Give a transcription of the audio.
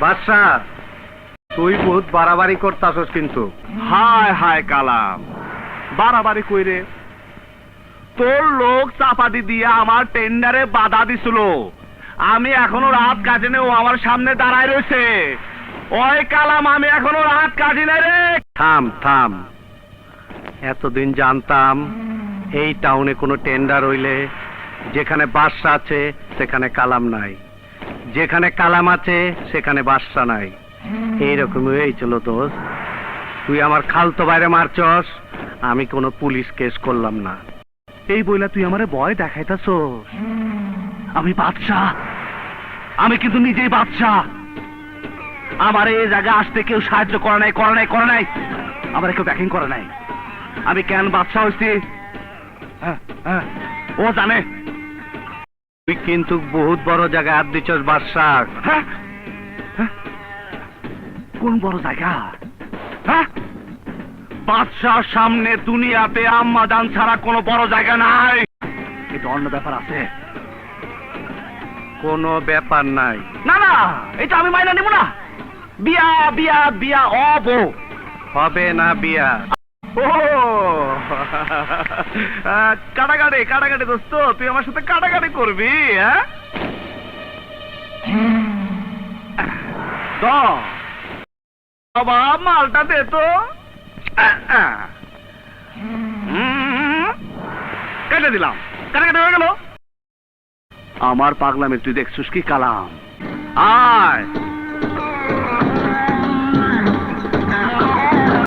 বাদশা, তুই বহুত বাড়াবাড়ি করতাছস কিন্তু। হায় হায় কালাম। বাড়াবাড়ি কইরে তোর লোক চাপাতি দিয়ে আমার টেন্ডারে বাধা দিছিল। আমি এখনও রাত কাটিনে ও আমার সামনে দাঁড়ায় রয়েছে। ওই কালাম, আমি এখনও রাত কাটিনে রে। থাম থাম। এতদিন জানতাম, এই টাউনে কোনো টেন্ডার হইলে, যেখানে বাদশা আছে, সেখানে কালাম নাই। যেখানে কালাম আছে সেখানে বাদশা নাই। এইরকমই হয়েছিল দোষ। তুই আমার খালতো বাইরে মারছস আমি কোনো পুলিশ কেস করলাম না। এই বইলা তুই আমারে ভয় দেখাইতাছ আমি বাদশাহ আমি কিন্তু নিজেই বাদশাহ আমার এই জায়গায় আসতে কেউ সাহায্য করে নাই করে নাই করে নাই। আমার কেউ ব্যাকিং করে নাই। আমি কেন বাদশাহ হয়েছি হ্যাঁ, হ্যাঁ, ও জানে। তুই কিন্তু বহুত বড় জায়গায় হাত দিছস বাদশা হ্যাঁ? হ্যাঁ? কোন বড় জায়গা? হ্যাঁ? বাদশার সামনে দুনিয়াতে আম্মা জান ছাড়া কোনো বড় জায়গা নাই। এটা অন্য ব্যাপার আছে। কোনো ব্যাপার নাই। না না এটা আমি মাইনা নেব না। বিয়া বিয়া বিয়া অব। হবে না বিয়া। ও কাটাকাটি কাটাকাটি দোস্ত, তুই আমার সাথে কাটাকাটি করবি হ্যাঁ? বাবা, মালটা দে তো। কেটে দিলাম। কাটাকাটি হয়ে গেল। আমার পাগলামে তুই দেখছিস কি কালাম? আয়।